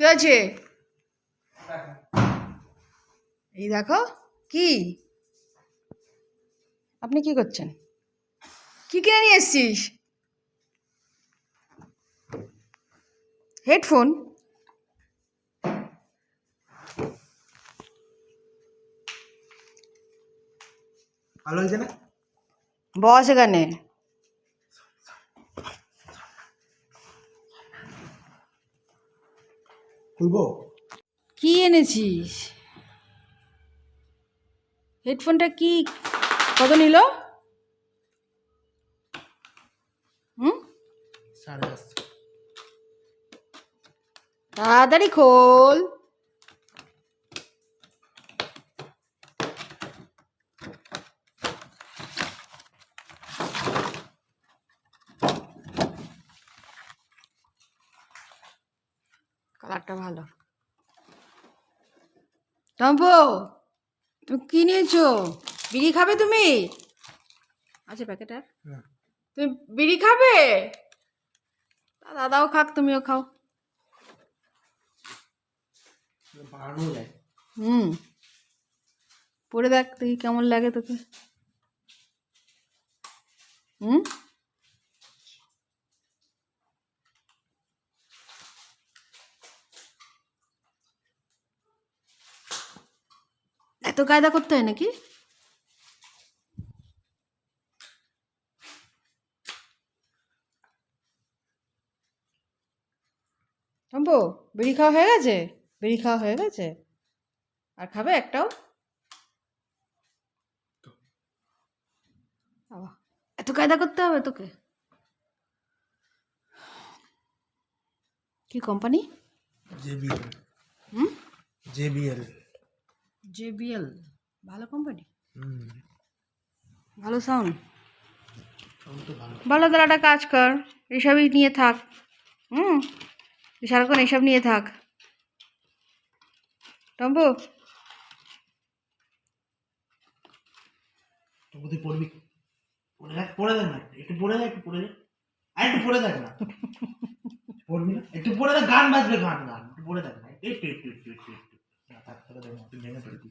কি আছে এই দেখো কি? আপনি কি করছেন? কি কিনে নিয়ে এসছিস? হেডফোন? ভালো হয়েছে না? বস এখানে। খুলবো? কি এনেছিস? হেডফোনটা কি কত নিল? হুম? তাড়াতাড়ি খোল। কালারটা ভালো। টম্পো তুমি কি নিয়েছো? বিড়ি খাবে তুমি? আছে প্যাকেট আর? হ্যাঁ। তুমি বিড়ি খাবে? তা দাদাও খাক তুমিও খাও। হুম। পরে দেখ তুই কেমন লাগে তোকে। হুম? এত কায়দা করতে হয় নাকি? টম্পো বিড়ি খাওয়া হয়ে গেছে? বিড়ি খাওয়া হয়ে গেছে? আর খাবে একটাও? এত কায়দা করতে হবে তোকে। কি কোম্পানি? জেবিএল। হুম? জেবিএল। জেবিএল ভালো কোম্পানি হুম। ভালো সাউন্ড ভালো ভালো। তাহলে একটা কাজ কর। এসবই নিয়ে থাক। হুম? সারাক্ষণ এসব নিয়ে থাক। টম্পু? তবু তুই পড়বি? পড়ে দেখ পড়ে দেখ না একটু। পড়ে দেখ একটু পড়ে দেখ। আর একটু পড়ে দেখ না। পড়বি না? একটু পড়ে দেখ গান বাজবে গান গান। একটু পড়ে দেখ না। একটু একটু একটু একটু। একটু একটু না, থাক, থাক, থাক, তুই ভেঙে পড়বি